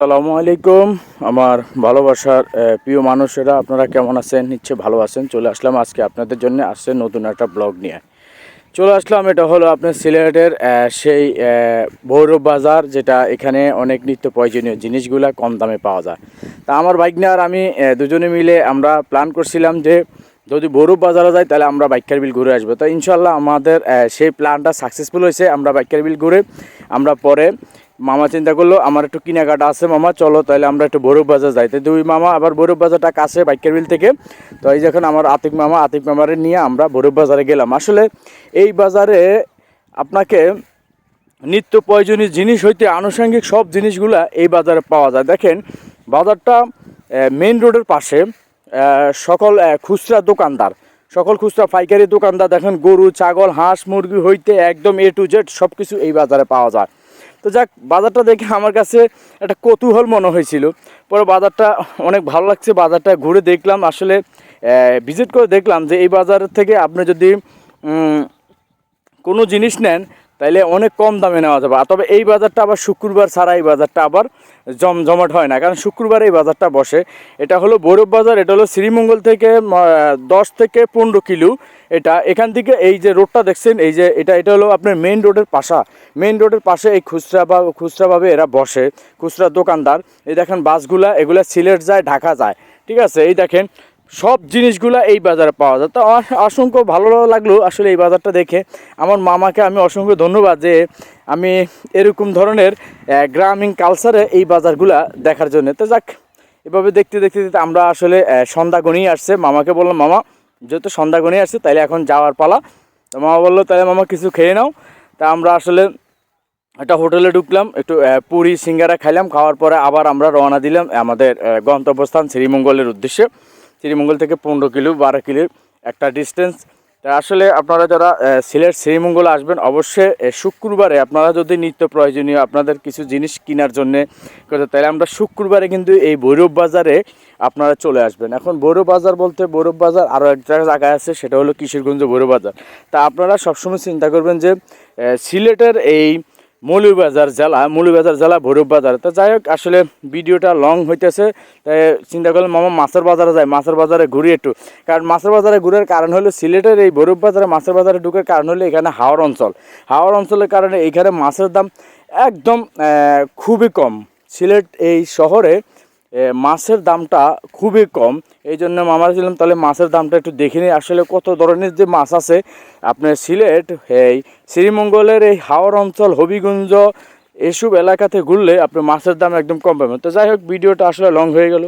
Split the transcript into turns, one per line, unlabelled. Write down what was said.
আসসালামু আলাইকুম। আমার ভালোবাসার প্রিয় মানুষেরা, আপনারা কেমন আছেন? নিশ্চয় ভালো আছেন। চলে আসলাম আজকে আপনাদের জন্য আসছে নতুন একটা ব্লগ নিয়ে। চলে আসলাম, এটা হলো আপনার সিলেটের সেই ভৈরব বাজার, যেটা এখানে অনেক নিত্য প্রয়োজনীয় জিনিসগুলা কম দামে পাওয়া যায়। তা আমার বাইক আর আমি দুজনে মিলে আমরা প্ল্যান করছিলাম যে যদি ভৈরব বাজারে যাই তাহলে আমরা বাইকার বিল ঘুরে আসব। তো ইনশাল্লাহ আমাদের সেই প্ল্যানটা সাকসেসফুল হয়েছে, আমরা বাইকার বিল ঘুরে, আমরা পরে মামা চিন্তা করল, আমার একটু কেনাকাটা আছে মামা, চলো তাহলে আমরা একটু ভৈরব বাজার যাই। তো দুই মামা আবার ভৈরব বাজারটা কাছে বাইকের বিল থেকে। তো এই যখন আমার আতিক মামা, আতিক মামারে নিয়ে আমরা ভৈরব বাজারে গেলাম। আসলে এই বাজারে আপনাকে নিত্য প্রয়োজনীয় জিনিস হইতে আনুষঙ্গিক সব জিনিসগুলা এই বাজারে পাওয়া যায়। দেখেন, বাজারটা মেইন রোডের পাশে সকল খুচরা দোকানদার, সকল খুচরা পাইকারি দোকানদার দেখেন, গরু, ছাগল, হাঁস, মুরগি হইতে একদম এ টু জেড সব কিছু এই বাজারে পাওয়া যায়। তো যাক, বাজারটা দেখে আমার কাছে একটা কৌতূহল মনে হয়েছিল। পরে বাজারটা অনেক ভালো লাগছে, বাজারটা ঘুরে দেখলাম। আসলে ভিজিট করে দেখলাম যে এই বাজার থেকে আপনি যদি কোনো জিনিস নেন তাইলে অনেক কম দামে নেওয়া যাবে। তবে এই বাজারটা আবার শুক্রবার ছাড়া এই বাজারটা আবার জমজমাট হয় না, কারণ শুক্রবার এই বাজারটা বসে। এটা হলো ভৈরব বাজার, এটা হলো শ্রীমঙ্গল থেকে দশ থেকে পনেরো কিলো এটা। এখান থেকে এই যে রোডটা দেখছেন, এই যে এটা এটা হলো আপনার মেইন রোডের পাশা। মেন রোডের পাশে এই খুচরা বা, খুচরাভাবে এরা বসে, খুচরা দোকানদার। এই দেখেন বাসগুলা, এগুলা সিলেট যায়, ঢাকা যায়। ঠিক আছে, এই দেখেন সব জিনিসগুলা এই বাজারে পাওয়া যায়। তো অ- অসংখ্য ভালো লাগল আসলে এই বাজারটা দেখে। আমার মামাকে আমি অসংখ্য ধন্যবাদ যে আমি এরকম ধরনের গ্রামীণ কালচারে এই বাজারগুলা দেখার জন্য। তো যাক, এভাবে দেখতে দেখতে দেখতে আমরা আসলে সন্ধ্যা গনিয়ে আসছে। মামাকে বললাম, মামা, যেহেতু সন্ধ্যা গনিয়ে আসছে, তাইলে এখন যাওয়ার পালা। তো মামা বলল তাহলে মামা কিছু খেয়ে নাও। তা আমরা আসলে একটা হোটেলে ঢুকলাম, একটু পুরি, সিঙ্গারা খাইলাম। খাওয়ার পরে আবার আমরা রওনা দিলাম আমাদের গন্তব্যস্থান শ্রীমঙ্গলের উদ্দেশ্যে। শ্রীমঙ্গল থেকে পনেরো কিলো, বারো কিলোর একটা ডিস্টেন্স তা আসলে আপনারা যারা সিলেট শ্রীমঙ্গল আসবেন, অবশ্যই শুক্রবারে আপনারা যদি নিত্য প্রয়োজনীয় আপনাদের কিছু জিনিস কেনার জন্যে তাহলে আমরা শুক্রবারে কিন্তু এই ভৈরব বাজারে আপনারা চলে আসবেন। এখন ভৈরব বাজার বলতে ভৈরব বাজার আরও একটা জায়গায় আছে, সেটা হলো কিশোরগঞ্জ ভৈরব বাজার। তা আপনারা সবসময় চিন্তা করবেন যে সিলেটের এই মৌলভীবাজার জেলা মৌলভীবাজার জেলা ভৈরব বাজার তো যাই হোক, আসলে ভিডিওটা লং হইতেছে তাই চিন্তা করলাম মামা মাছের বাজারে যায় মাছের বাজারে ঘুরি একটু। কারণ মাছের বাজারে ঘুরার কারণ হলো, সিলেটের এই ভৈরব বাজারে মাছের বাজারে ঢুকার কারণ হলো এখানে হাওড় অঞ্চল। হাওড় অঞ্চলের কারণে এখানে মাছের দাম একদম খুবই কম। সিলেট এই শহরে মাছের দামটা খুবই কম। এই জন্য মামার ছিলাম তাহলে মাছের দামটা একটু দেখে নিই, আসলে কত ধরনের যে মাছ আছে? আপনার সিলেট, এই শ্রীমঙ্গলের এই হাওর অঞ্চল, হবিগঞ্জ, এসব এলাকাতে ঘুরলে আপনি মাছের দাম একদম কম পাবেন। তো যাই হোক, ভিডিওটা আসলে লং হয়ে গেল।